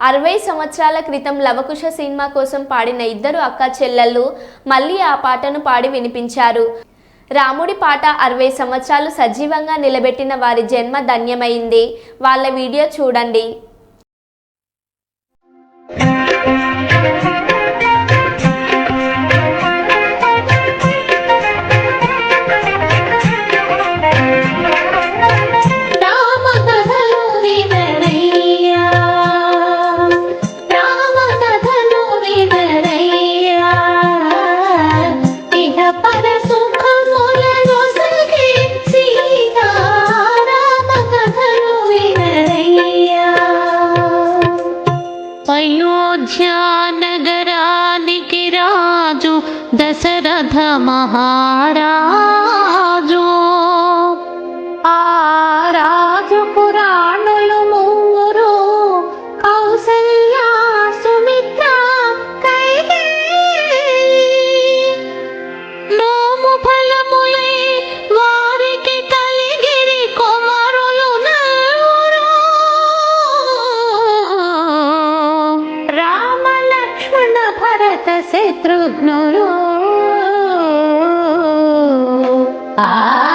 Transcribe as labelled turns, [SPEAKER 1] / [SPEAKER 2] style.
[SPEAKER 1] అరవై సంవత్సరాల క్రితం లవకుశ సినిమా కోసం పాడిన ఇద్దరు అక్క చెల్లెళ్ళు మళ్ళీ ఆ పాటను పాడి వినిపించారు. రాముడి పాట అరవై సంవత్సరాలు సజీవంగా నిలబెట్టిన వారి జన్మ ధన్యమైంది. వాళ్ళ వీడియో చూడండి.
[SPEAKER 2] దశరథ మహారాజు ఆ రాజు పురాణులు ముగ్గురు కౌసల్య సుమిత్ర నోము ఫలములై వారికి కలిగిరి కుమారులు రామ లక్ష్మణ భరత శత్రుఘ్నులు ఆ